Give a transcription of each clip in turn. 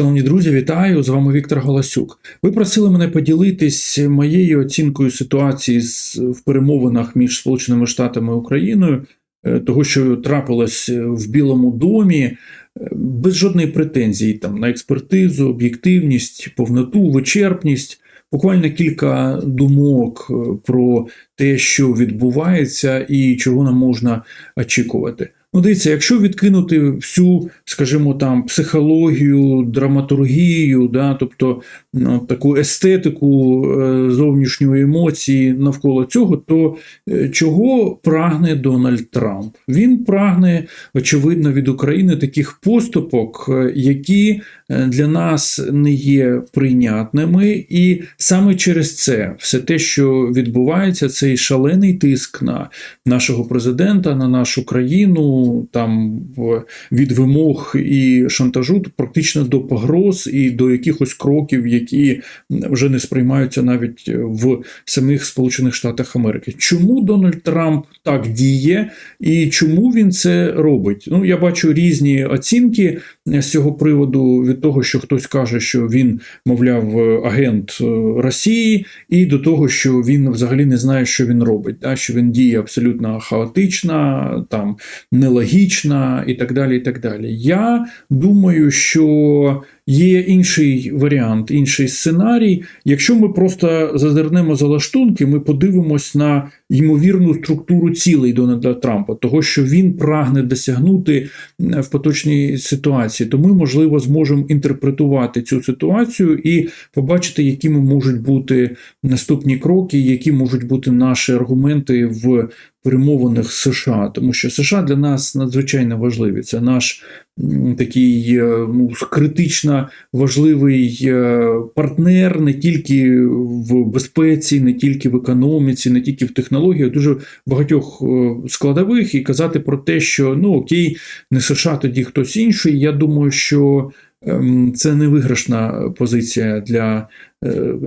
Шановні друзі, вітаю! З вами Віктор Голосюк. Ви просили мене поділитись моєю оцінкою ситуації в перемовинах між Сполученими Штатами і Україною, е, того, що трапилось в Білому домі, е, без жодної претензії там на експертизу, об'єктивність, повноту, вичерпність. Буквально кілька думок е, про те, що відбувається, і чого нам можна очікувати. Ну, дивіться, якщо відкинути всю, скажімо, там психологію, драматургію, да, тобто ну, таку естетику е, зовнішньої емоції навколо цього, то е, чого прагне Дональд Трамп? Він прагне, очевидно, від України таких поступок, е, які для нас не є прийнятними, і саме через це все те, що відбувається, цей шалений тиск на нашого президента, на нашу країну, там в- від вимог і шантажу практично до погроз і до якихось кроків, які вже не сприймаються навіть в самих Сполучених Штатах Америки. Чому Дональд Трамп так діє і чому він це робить? Ну я бачу різні оцінки з цього приводу від того, що хтось каже, що він, мовляв, агент Росії, і до того, що він взагалі не знає, що він робить, да? що він діє абсолютно хаотично, там нелогічно і так далі. І так далі. Я думаю, що є інший варіант, інший сценарій. Якщо ми просто зазирнемо за лаштунки, ми подивимось на ймовірну структуру цілей Дональда Трампа, того, що він прагне досягнути в поточній ситуації, то ми, можливо, зможемо інтерпретувати цю ситуацію і побачити, якими можуть бути наступні кроки, які можуть бути наші аргументи в перемовинах США, тому що США для нас надзвичайно важливі. Це наш такий е, ну, критично важливий е, партнер не тільки в безпеці, не тільки в економіці, не тільки в технологіях, дуже багатьох е, складових, і казати про те, що ну окей, не США, тоді хтось інший. Я думаю, що ем, це не виграшна позиція для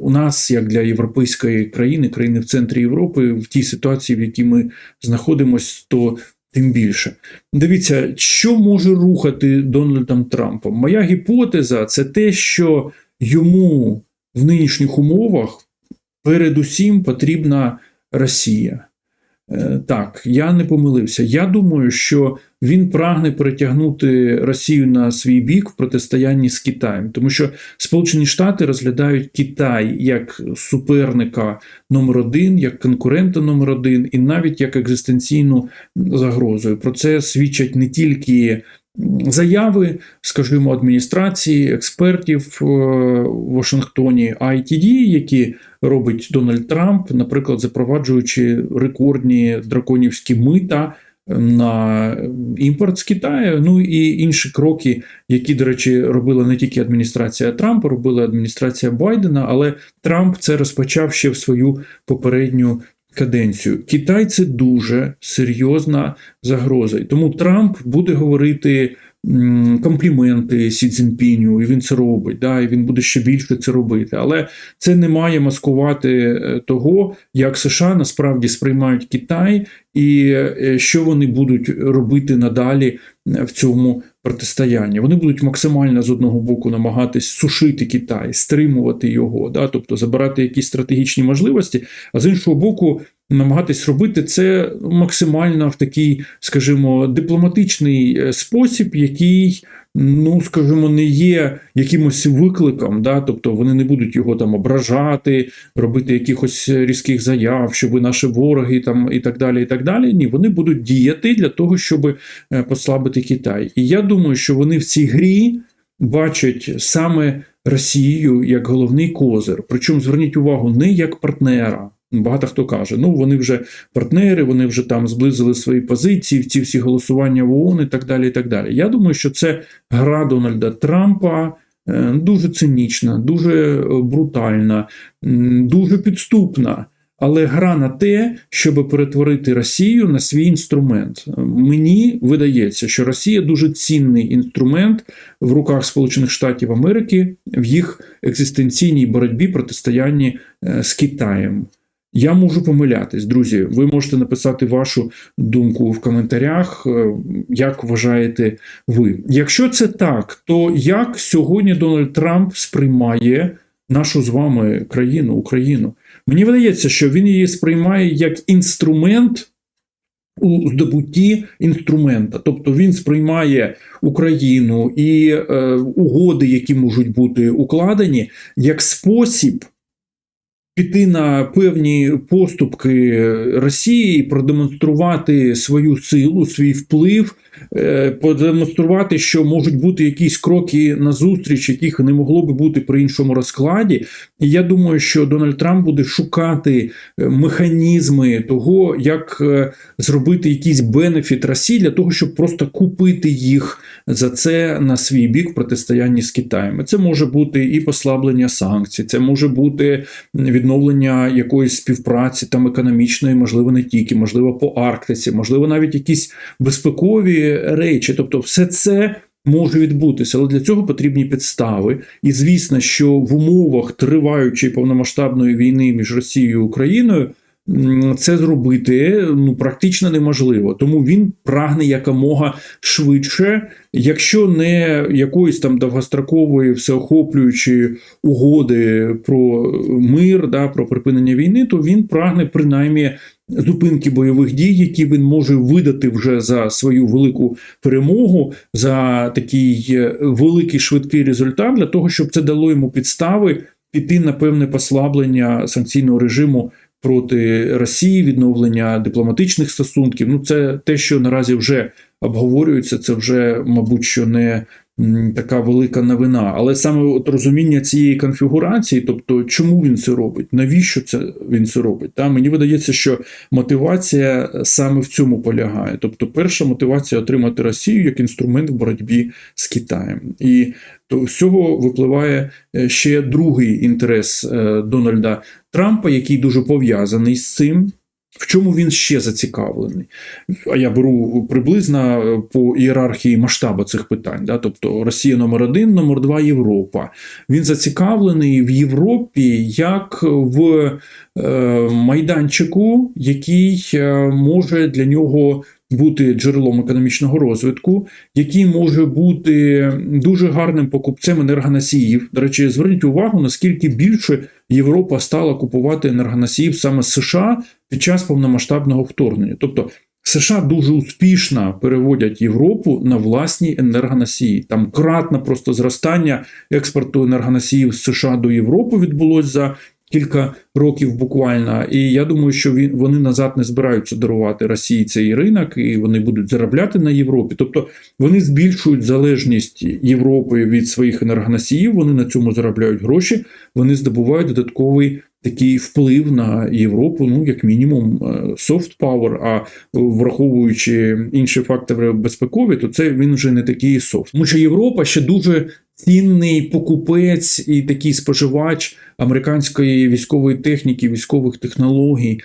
у нас, як для європейської країни, країни в центрі Європи, в тій ситуації, в якій ми знаходимося, то тим більше. Дивіться, що може рухати Дональдом Трампом. Моя гіпотеза це те, що йому в нинішніх умовах передусім потрібна Росія. Е, Так, я не помилився. Я думаю, що він прагне перетягнути Росію на свій бік в протистоянні з Китаєм, тому що Сполучені Штати розглядають Китай як суперника номер один, як конкурента номер один, і навіть як екзистенційну загрозу. Про це свідчать не тільки заяви, скажімо, адміністрації, експертів е, в Вашингтоні, дії, які робить Дональд Трамп, наприклад, запроваджуючи рекордні драконівські мита на імпорт з Китаю, ну і інші кроки, які, до речі, робила не тільки адміністрація Трампа, робила адміністрація Байдена, але Трамп це розпочав ще в свою попередню каденцію. Китай це дуже серйозна загроза. І тому Трамп буде говорити компліменти Сі Цзіньпіню, і він це робить, да, і він буде ще більше це робити. Але це не має маскувати е, того, як США насправді сприймають Китай і е, що вони будуть робити надалі в цьому протистоянні. Вони будуть максимально з одного боку намагатись сушити Китай, стримувати його, да, тобто забирати якісь стратегічні можливості, а з іншого боку, намагатись робити це максимально в такий, скажімо, дипломатичний е, спосіб, який. Ну, скажімо, не є якимось викликом, да, тобто вони не будуть його там ображати, робити якихось різких заяв, що ви наші вороги там і так далі. і так далі. Ні, вони будуть діяти для того, щоб е, послабити Китай. І я думаю, що вони в цій грі бачать саме Росію як головний козир. Причому зверніть увагу, не як партнера. Багато хто каже, ну вони вже партнери, вони вже там зблизили свої позиції, ці всі голосування в ООН і так далі. і так далі. Я думаю, що це гра Дональда Трампа е, дуже цинічна, дуже е, брутальна, дуже підступна. Але гра на те, щоб перетворити Росію на свій інструмент. Мені видається, що Росія дуже цінний інструмент в руках Сполучених Штатів Америки в їх екзистенційній боротьбі протистоянні е, з Китаєм. Я можу помилятись, друзі. Ви можете написати вашу думку в коментарях, е, як вважаєте ви. Якщо це так, то як сьогодні Дональд Трамп сприймає нашу з вами країну, Україну? Мені видається, що він її сприймає як інструмент у здобутті інструмента, тобто він сприймає Україну і е, угоди, які можуть бути укладені, як спосіб піти на певні поступки Росії, продемонструвати свою силу, свій вплив, е, продемонструвати, що можуть бути якісь кроки назустріч, яких не могло би бути при іншому розкладі. І я думаю, що Дональд Трамп буде шукати е, механізми того, як е, зробити якийсь бенефіт Росії для того, щоб просто купити їх за це на свій бік в протистоянні з Китаєм. Це може бути і послаблення санкцій, це може бути відновлення якоїсь співпраці там економічної, можливо, не тільки, можливо, по Арктиці, можливо, навіть якісь безпекові речі. Тобто, все це. Може відбутися, але для цього потрібні підстави. І звісно, що в умовах триваючої повномасштабної війни між Росією і Україною це зробити ну практично неможливо. Тому він прагне якомога швидше, якщо не якоїсь там довгострокової всеохоплюючої угоди про мир, да, про припинення війни, то він прагне принаймні. Зупинки бойових дій, які він може видати вже за свою велику перемогу, за такий е, великий швидкий результат, для того, щоб це дало йому підстави піти на певне послаблення санкційного режиму проти Росії, відновлення дипломатичних стосунків. Ну, це те, що наразі вже обговорюється, це вже, мабуть, що не така велика новина. Але саме от розуміння цієї конфігурації, тобто, чому він це робить, навіщо це він це робить? Та мені видається, що мотивація саме в цьому полягає. Тобто, перша мотивація отримати Росію як інструмент в боротьбі з Китаєм. І то з цього випливає е, ще другий інтерес е, Дональда Трампа, який дуже пов'язаний з цим. В чому він ще зацікавлений? А я беру приблизно е, по ієрархії масштабу цих питань. Да? Тобто Росія номер один, номер два Європа. Він зацікавлений в Європі як в е, майданчику, який може для нього бути джерелом економічного розвитку, який може бути дуже гарним покупцем енергоносіїв. До речі, зверніть увагу, наскільки більше Європа стала купувати енергоносіїв саме з США під час повномасштабного вторгнення. Тобто США дуже успішно переводять Європу на власні енергоносії. Там кратне просто зростання експорту енергоносіїв з США до Європи відбулося за кілька років буквально. І я думаю, що він вони назад не збираються дарувати Росії цей ринок, і вони будуть заробляти на Європі. Тобто вони збільшують залежність Європи від своїх енергоносіїв. Вони на цьому заробляють гроші, вони здобувають додатковий. Такий вплив на Європу, ну як мінімум, soft power, А враховуючи інші фактори безпекові, то це він вже не такий софт. Тому що Європа ще дуже цінний покупець і такий споживач американської військової техніки, військових технологій.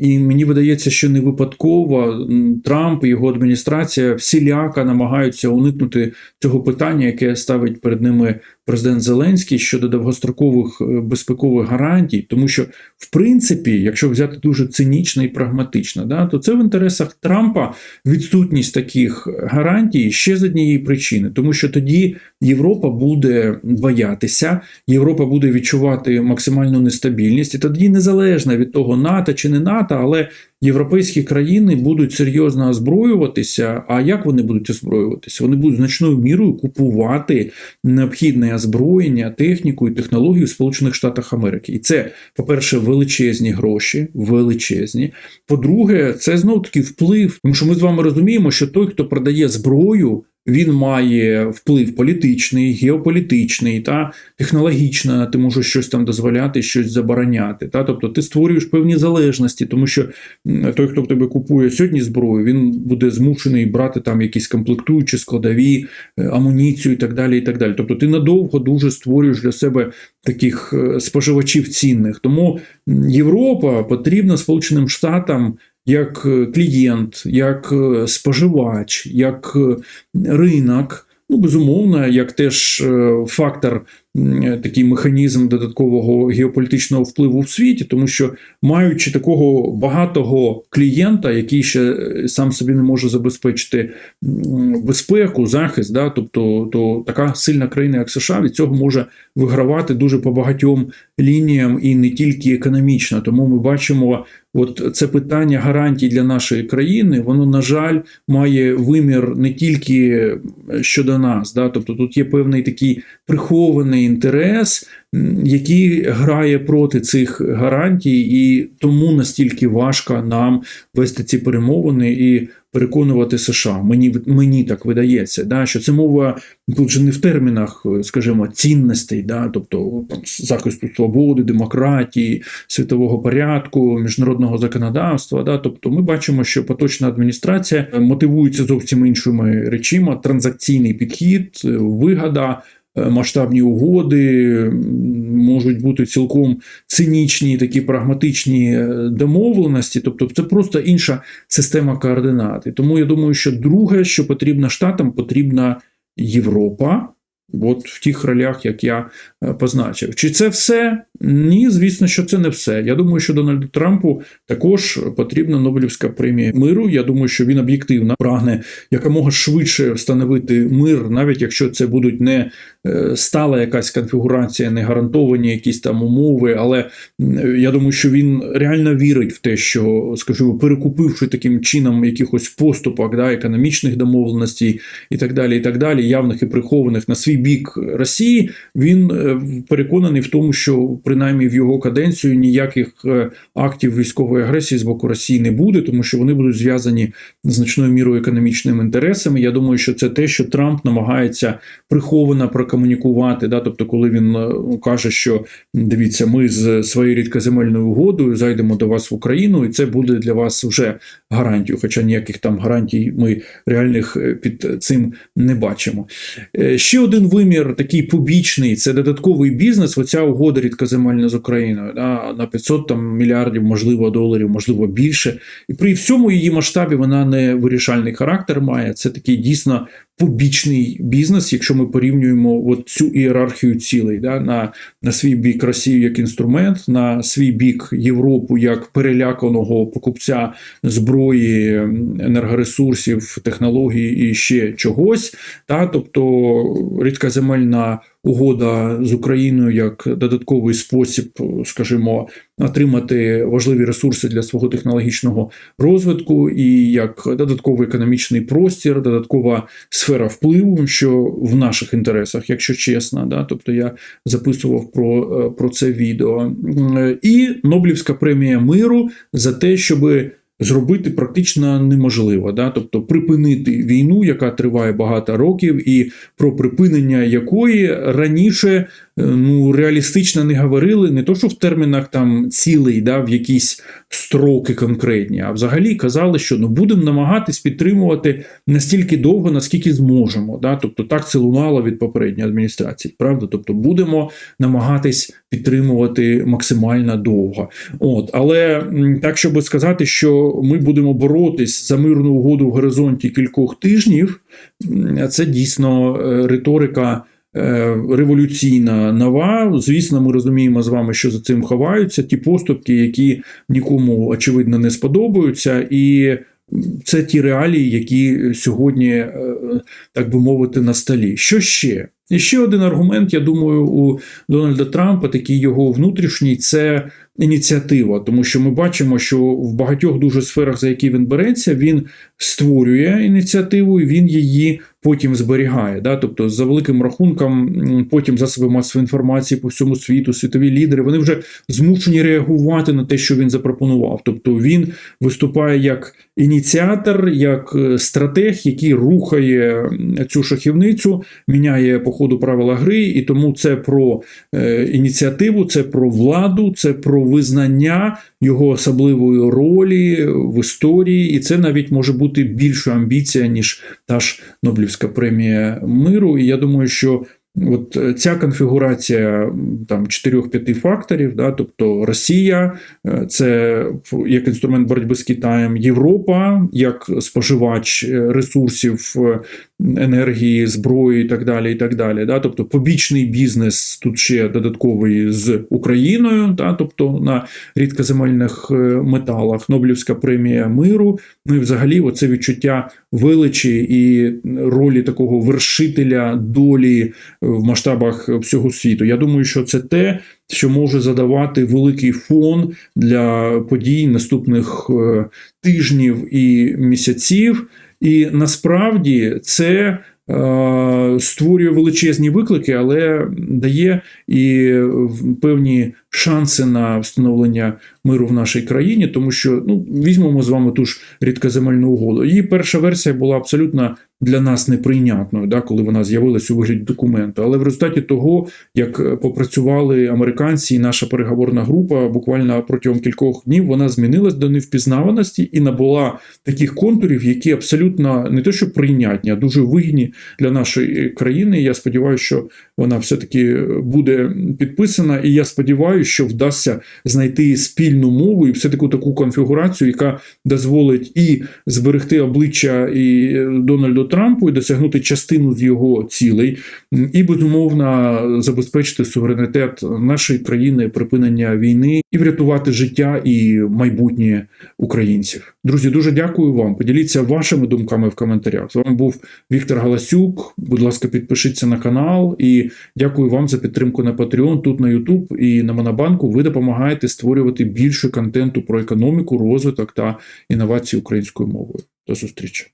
І мені видається, що не випадково Трамп і його адміністрація всіляка намагаються уникнути цього питання, яке ставить перед ними президент Зеленський щодо довгострокових е, безпекових гарантій, тому що, в принципі, якщо взяти дуже цинічно і прагматично, да, то це в інтересах Трампа відсутність таких гарантій ще з однієї причини, тому що тоді Європа буде боятися, Європа буде відчувати максимальну нестабільність, і тоді незалежно від того, НАТО чи не НАТО, але європейські країни будуть серйозно озброюватися. А як вони будуть озброюватися? Вони будуть значною мірою купувати необхідне озброєння, техніку і технологію в Сполучених Штатах Америки. І це, по-перше, величезні гроші, величезні. По-друге, це знов таки вплив, тому що ми з вами розуміємо, що той, хто продає зброю. Він має вплив політичний, геополітичний та технологічно, ти можеш щось там дозволяти, щось забороняти. Та? Тобто ти створюєш певні залежності, тому що той, хто тебе купує сьогодні зброю, він буде змушений брати там якісь комплектуючі, складові, е, амуніцію і так далі. і так далі. Тобто ти надовго дуже створюєш для себе таких е, споживачів цінних. Тому Європа потрібна Сполученим Штатам як е, клієнт, як е, споживач, як е, ринок. Ну, безумовно, як теж фактор такий механізм додаткового геополітичного впливу в світі, тому що маючи такого багатого клієнта, який ще е, сам собі не може забезпечити безпеку, захист, да, тобто то така сильна країна, як США, від цього може вигравати дуже по багатьом лініям і не тільки економічно. Тому ми бачимо, от це питання гарантій для нашої країни, воно, на жаль, має вимір не тільки щодо нас, да, тобто тут є певний такий прихований інтерес, який грає проти цих гарантій, і тому настільки важко нам вести ці перемовини і переконувати США. Мені мені так видається, да, що це мова тут же не в термінах, скажімо, цінностей, да, тобто там, захисту свободи, демократії, світового порядку, міжнародного законодавства. Да, тобто ми бачимо, що поточна адміністрація мотивується зовсім іншими речима: транзакційний підхід, вигода. Е, Масштабні угоди можуть бути цілком цинічні, такі прагматичні е, домовленості, тобто це просто інша система координат. І тому я думаю, що друге, що потрібно штатам, потрібна Європа. От в тих ролях, як я е, позначив. Чи це все? Ні, звісно, що це не все. Я думаю, що Дональду Трампу також потрібна Нобелівська премія миру. Я думаю, що він об'єктивно прагне якомога швидше встановити мир, навіть якщо це будуть не стала якась конфігурація, не гарантовані якісь там умови. Але я думаю, що він реально вірить в те, що, скажімо, перекупивши таким чином якихось поступок, да, економічних домовленостей і так далі, і так далі, явних і прихованих на свій бік Росії, він е, переконаний в тому, що принаймні в його каденцію ніяких е, актів військової агресії з боку Росії не буде, тому що вони будуть зв'язані значною мірою економічними інтересами. Я думаю, що це те, що Трамп намагається приховано прокомунікувати. Да? Тобто, коли він е, каже, що дивіться, ми з своєю рідкоземельною угодою зайдемо до вас в Україну, і це буде для вас вже гарантією. Хоча ніяких там гарантій ми реальних е, під цим не бачимо. Е, Ще один вимір, такий побічний, це додатковий бізнес. Оця угода рідкоземельна з Україною да, на 500 там, мільярдів, можливо, доларів, можливо, більше. І при всьому її масштабі вона не вирішальний характер має. Це такий дійсно побічний бізнес, якщо ми порівнюємо от цю ієрархію цілей да, на, на свій бік Росію як інструмент, на свій бік Європу як переляканого покупця зброї, енергоресурсів, технологій і ще чогось. Та, тобто рідкоземельна угода з Україною як додатковий спосіб, скажімо, отримати важливі ресурси для свого технологічного розвитку і як додатковий економічний простір, додаткова сфера впливу, що в наших інтересах, якщо чесно, да, тобто я записував про, е, про це відео, і Нобелівська премія миру за те, щоби зробити практично неможливо, да? тобто припинити війну, яка триває багато років, і про припинення якої раніше е, ну, реалістично не говорили, не то, що в термінах там цілей, да, в якісь строки конкретні, а взагалі казали, що ну, будемо намагатись підтримувати настільки довго, наскільки зможемо. Да? Тобто так це лунало від попередньої адміністрації, правда? Тобто будемо намагатись підтримувати максимально довго. От, але так, щоб сказати, що ми будемо боротись за мирну угоду в горизонті кількох тижнів, це дійсно е, риторика. е, Революційна нова, звісно, ми розуміємо з вами, що за цим ховаються ті поступки, які нікому очевидно не сподобаються, і це ті реалії, які сьогодні, е, так би мовити, на столі. Що ще? І ще один аргумент, я думаю, у Дональда Трампа, такий його внутрішній, це ініціатива, тому що ми бачимо, що в багатьох дуже сферах, за які він береться, він створює ініціативу і він її потім зберігає. Да? Тобто, за великим рахунком, потім засоби масової інформації по всьому світу, світові лідери, вони вже змушені реагувати на те, що він запропонував. Тобто він виступає як ініціатор, як е, стратег, який рухає цю шахівницю, міняє по ходу правила гри, і тому це про е, ініціативу, це про владу, це про визнання його особливої ролі в історії, і це навіть може бути більша амбіція, ніж та ж Нобелівська премія миру. І я думаю, що От ця конфігурація там 4-5 факторів, да, тобто Росія, е, це як інструмент боротьби з Китаєм, Європа як споживач е, ресурсів е, енергії, зброї і так далі. І так далі да, тобто побічний бізнес тут ще додатковий з Україною, да, тобто на рідкоземельних е, металах, Нобелівська премія миру. Ну і взагалі, оце відчуття величі і ролі такого вершителя долі в масштабах всього світу. Я думаю, що це те, що може задавати великий фон для подій наступних е, тижнів і місяців. І насправді це е, створює величезні виклики, але дає і певні шанси на встановлення миру в нашій країні, тому що ну візьмемо з вами ту ж рідкоземельну угоду. Її перша версія була абсолютно для нас неприйнятною, да, коли вона з'явилась у вигляді документу. Але в результаті того, як попрацювали американці і наша переговорна група, буквально протягом кількох днів вона змінилась до невпізнаваності і набула таких контурів, які абсолютно не те, що прийнятні, а дуже вигідні для нашої країни. Я сподіваюся, що вона все-таки буде підписана, і я сподіваюся, що вдасться знайти спільну мову і все таку таку конфігурацію, яка дозволить і зберегти обличчя і Дональду Трампу, і досягнути частину з його цілей, і безумовно забезпечити суверенітет нашої країни, припинення війни і врятувати життя і майбутнє українців. Друзі, дуже дякую вам. Поділіться вашими думками в коментарях. З вами був Віктор Галасюк. Будь ласка, підпишіться на канал і дякую вам за підтримку на Patreon, тут на YouTube і на Монобанку. Ви допомагаєте створювати більше контенту про економіку, розвиток та інновації українською мовою. До зустрічі.